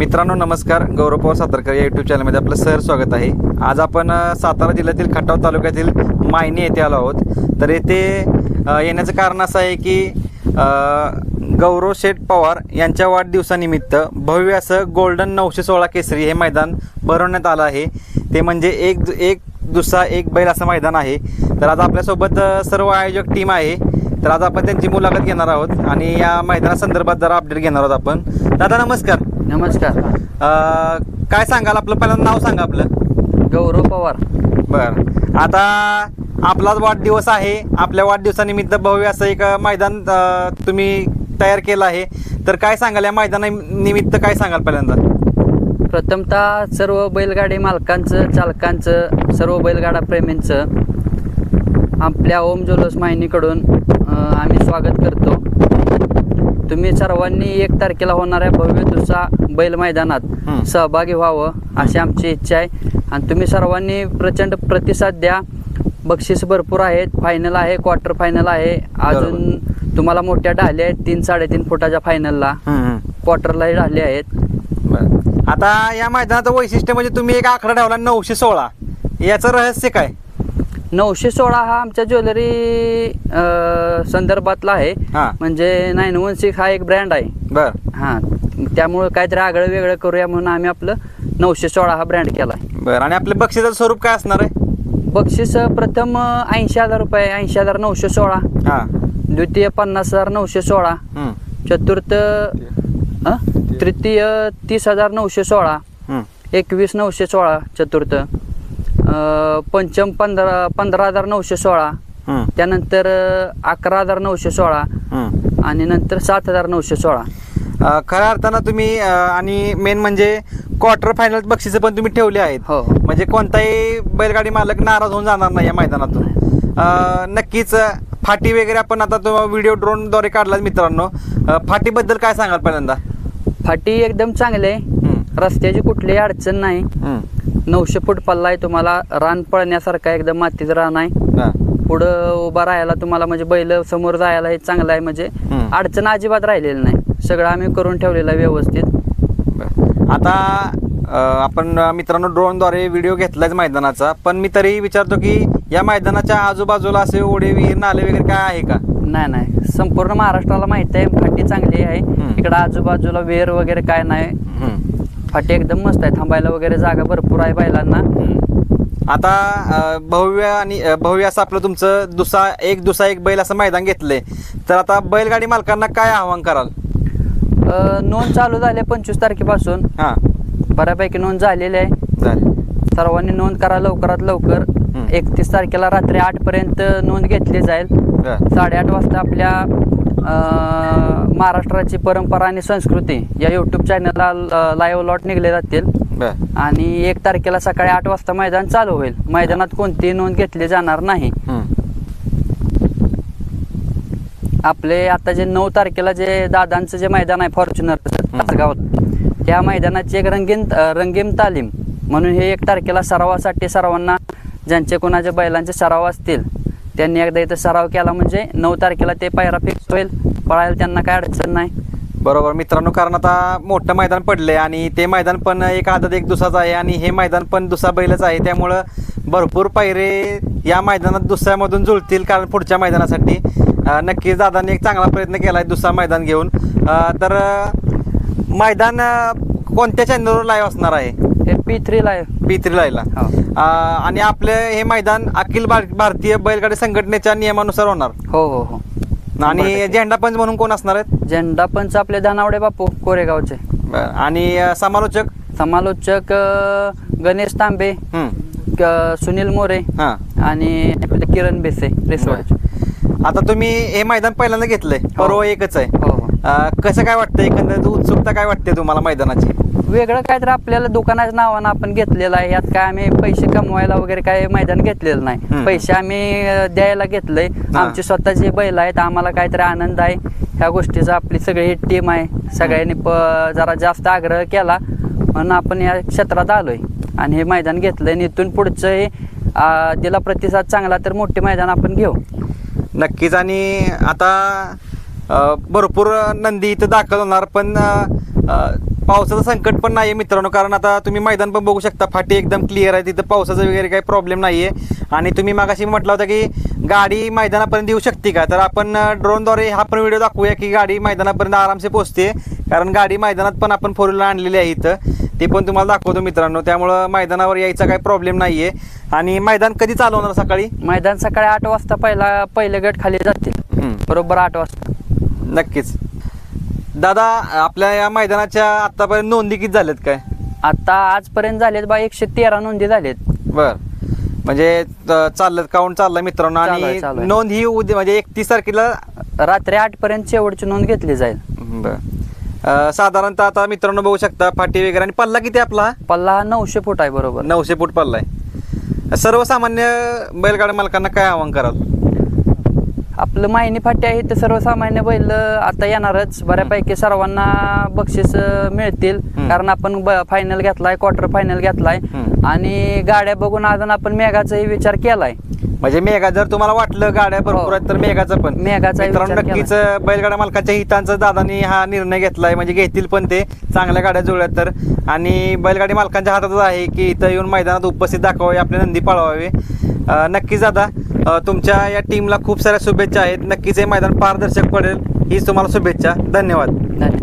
मित्रांनो नमस्कार. गौरव पवार सातारकर या यूट्यूब चॅनलमध्ये आपलं सर स्वागत आहे. आज आपण सातारा जिल्ह्यातील खटाव तालुक्यातील मायनी येथे आलो आहोत. तर येथे येण्याचं कारण असं आहे की गौरव शेठ पवार यांच्या वाढदिवसानिमित्त भव्य असं गोल्डन नऊशे सोळा केसरी हे मैदान भरवण्यात आलं आहे. ते म्हणजे एक एक दुसरा एक बैल असं मैदान आहे. तर आज आपल्यासोबत सर्व आयोजक टीम आहे. तर आज आपण त्यांची मुलाखत घेणार आहोत आणि या मैदानासंदर्भात जरा अपडेट घेणार आहोत आपण. दादा नमस्कार. नमस्कार. अ, काय सांगाल? आपलं पहिल्यांदा नाव सांगा आपलं. गौरव पवार. बर. आता आपलाच वाढदिवस आहे. आपल्या वाढदिवसानिमित्त भव्य असं एक मैदान अ, तुम्ही तयार केलं आहे. तर काय सांगाल? या मैदानानिमित्त काय सांगाल पहिल्यांदा? प्रथमतः सर्व बैलगाडी मालकांचं चालकांचं सर्व बैलगाडा प्रेमींचं आपल्या ओम जोलस माहिनीकडून अ, आम्ही स्वागत करतो. तुम्ही सर्वांनी एक तारखेला होणाऱ्या भव्य दुसरा बैल मैदानात. सहभागी व्हावं अशी आमची इच्छा आहे. आणि तुम्ही सर्वांनी प्रचंड प्रतिसाद द्या. बक्षीस भरपूर आहेत. फायनल आहे क्वार्टर फायनल आहे. अजून तुम्हाला मोठ्या ढाल्या आहेत. तीन साडेतीन फुटाच्या फायनलला क्वार्टरलाही ढाले आहेत. आता या मैदानाचं वैशिष्ट्य म्हणजे तुम्ही एक आकडा ठेवला नऊशे सोळा. याचं रहस्य काय? नऊशे सोळा हा आमच्या ज्वेलरी संदर्भातला आहे. हा. म्हणजे नाईन वन सिक्स हा एक ब्रँड आहे. बर. हां त्यामुळं काहीतरी आगळं वेगळं करूया म्हणून आम्ही आपलं नऊशे सोळा हा ब्रँड केला आहे बर आणि आपल्या बक्षिसाचं स्वरूप काय असणार आहे? बक्षीस प्रथम ऐंशी हजार रुपये ऐंशी हजार नऊशे सोळा. हा. द्वितीय पन्नास हजार नऊशे सोळा. हम्म, चतुर्थ अ? तृतीय तीस हजार नऊशे सोळा. हम्म. एकवीस नऊशे सोळा चतुर्थ. अ, पंचम पंधरा पंधरा हजार नऊशे सोळा. त्यानंतर अ, अकरा हजार नऊशे सोळा. आणि नंतर सात हजार नऊशे सोळा. अ, खऱ्या अर्थानं तुम्ही अ, आणि मेन म्हणजे क्वार्टर फायनल बक्षिसं पण तुम्ही ठेवले आहेत. हो. म्हणजे कोणताही बैलगाडी मालक नाराज होऊन जाणार नाही या मैदानातून. अ, नक्कीच अ, फाटी वगैरे आपण आता तो व्हिडिओ ड्रोनद्वारे काढला मित्रांनो. अ, फाटीबद्दल काय सांगाल पहिल्यांदा? फाटी एकदम चांगली रस्त्याची कुठलीही अडचण नाही. नऊशे फूट पल्ला आहे तुम्हाला रान पळण्यासारखं एकदम मातीचं रान आहे पुढं उभा राहायला तुम्हाला म्हणजे बैल समोर जायला हे चांगलं आहे म्हणजे. अडचण अजिबात राहिलेली नाही सगळं आम्ही करून ठेवलेलं आहे व्यवस्थित. आता आपण मित्रांनो ड्रोनद्वारे व्हिडिओ घेतलाच मैदानाचा पण मी तरी विचारतो की या मैदानाच्या आजूबाजूला असे ओढे विहीर नाले वगैरे काय आहे का नाही नाही संपूर्ण महाराष्ट्राला माहिती आहे फाटी चांगली आहे. इकडं आजूबाजूला वेर वगैरे काय नाही. फाटी एकदम मस्त आहे. थांबायला वगैरे जागा भरपूर आहे बैलांना. आता अ, भव्य आणि अ, भव्य असं आपलं तुमचं दुसा एक दुसा एक बैल असं मैदान घेतलंय. तर आता बैलगाडी मालकांना काय आव्हान कराल? अ, नोंद चालू झाली पंचवीस तारखेपासून. हां. बऱ्यापैकी नोंद झालेली आहे. चालेल सर्वांनी नोंद करा लवकरात लवकर. एकतीस तारखेला रात्री आठ पर्यंत नोंद घेतली जाईल. बरं. साडेआठ वाजता आपल्या महाराष्ट्राची परंपरा आणि संस्कृती या यूट्यूब चॅनलला लाईव्ह लॉट निघले जातील. आणि एक तारखेला सकाळी आठ वाजता मैदान चालू होईल. मैदानात कोणतीही नोंद घेतली जाणार नाही. आपले आता जे नऊ तारखेला जे दादांचं जे मैदान आहे फॉर्च्युनर तासगावात त्या मैदानाची एक रंगीन रंगीम तालीम. म्हणून हे एक तारखेला सरावासाठी सर्वांना ज्यांचे कोणाचे बैलांचे सराव असतील त्यांनी एकदा इथं सराव केला म्हणजे नऊ तारखेला ते पायरा फिक्स होईल. पळायला त्यांना काय अडचण नाही. बरोबर. मित्रांनो कारण आता मोठं मैदान पडलंय आणि ते मैदान पण एक आदत एक दुसाच आहे आणि हे मैदान पण दुसरा बैलच आहे. त्यामुळं भरपूर पायरे या मैदानात दुसऱ्यामधून जुळतील कारण पुढच्या मैदानासाठी. नक्कीच दादांनी एक चांगला प्रयत्न केला आहे दुसरा मैदान घेऊन. तर मैदान कोणत्या चॅनलवर लाईव्ह असणार आहे? हे पी थ्रीला आहे. पी थ्री हो. अं, आणि आपले हे मैदान अखिल भार- भारतीय बैलगाडी संघटनेच्या नियमानुसार होणार. हो हो हो. आणि झेंडा पंच म्हणून कोण असणार आहेत? झेंडा पंच आपले धनावडे बापू कोरेगावचे. बरं. आणि अं, समालोचक? समालोचक अ, गणेश तांबे हम्म. क- सुनील मोरे हां. आणि आपले किरण बेसे रिसोडचे आता तुम्ही हे मैदान पहिल्यांदा घेतलंय. परवा एकच आहे. हो हो. अं, कसं काय वाटतं एकंदरीत उत्सुकता काय वाटते तुम्हाला मैदानाची? वेगळं काय तर आपल्याला दुकानाच्या नावानं आपण घेतलेलं आहे. यात काय आम्ही पैसे कमवायला वगैरे काय मैदान घेतलेलं नाही. पैसे आम्ही द्यायला घेतलंय. आमची स्वतःची बैल आहेत. आम्हाला काहीतरी आनंद आहे. ह्या गोष्टीचा आपली सगळी टीम आहे. सगळ्यांनी जरा जास्त आग्रह केला. म्हणून आपण या क्षेत्रात आलोय. आणि हे मैदान घेतलंय. आणि इथून पुढचं हे दिला प्रतिसाद चांगला तर मोठे मैदान आपण घेऊ. नक्कीच. आणि आता भरपूर नंदी इथं दाखल होणार. पण पावसाचं संकट पण नाही आहे मित्रांनो कारण आता तुम्ही मैदान पण बघू शकता. फाटी एकदम क्लिअर आहे. तिथं पावसाचं वगैरे काही प्रॉब्लेम नाही आहे आणि तुम्ही मागाशी म्हटलं होतं की गाडी मैदानापर्यंत येऊ शकते का? तर आपण ड्रोनद्वारे हा पण व्हिडिओ दाखवूया की गाडी मैदानापर्यंत आरामसे पोहोचते. कारण गाडी मैदानात पण आपण फोर व्हीलर आणलेली आहे इथं. ते पण तुम्हाला दाखवतो मित्रांनो. त्यामुळं मैदानावर यायचा काही प्रॉब्लेम नाही आहे आणि मैदान कधी चालू होणार सकाळी? मैदान सकाळी आठ वाजता पहिला पहिले गट खाली जातील. बरोबर आठ वाजता. नक्कीच. दादा आपल्या या मैदानाच्या आतापर्यंत नोंदी किती झाल्यात काय? आता आजपर्यंत झालेत बा एकशे तेरा नोंदी झालेत बर. म्हणजे चाललं काउंट चाललं मित्रांनो चालू आहे, चालू आणि आहे. नोंद ही उद्या म्हणजे एकतीस तारखेला रात्री आठ पर्यंत शेवटची नोंद घेतली जाईल. बर. अं, साधारणतः आता मित्रांनो बघू शकता फाटी वगैरे आणि पल्ला किती आपला? हा? पल्ला हा नऊशे फूट आहे बरोबर. नऊशे फूट पल्ला आहे. सर्वसामान्य बैलगाड्या मालकांना काय आव्हान कराल? आपलं मायनी फाटी आहे तर सर्वसामान्य बैल आता येणारच. बऱ्यापैकी सर्वांना बक्षीस मिळतील. कारण आपण फायनल घेतलाय क्वार्टर फायनल घेतलाय. आणि गाड्या बघून अजून आपण मेघाचाही विचार केलाय. म्हणजे मेघा जर तुम्हाला वाटलं गाड्या भरपूर हो. आहेत तर मेघाचा पण. मेघाचा नक्कीच बैलगाड्या मालकांच्या हितांचा दादानी हा निर्णय घेतलाय. म्हणजे घेतील पण ते. चांगल्या गाड्या जुळल्यात तर. आणि बैलगाडी मालकांच्या हातातच आहे की इथं येऊन मैदानात उपस्थित दाखवावे आपले नंदी पळवावे. नक्कीच दादा तुमच्या या टीमला खूप साऱ्या शुभेच्छा आहेत. नक्कीच हे मैदान पारदर्शक पडेल. हीच तुम्हाला शुभेच्छा. धन्यवाद. धन्यवाद.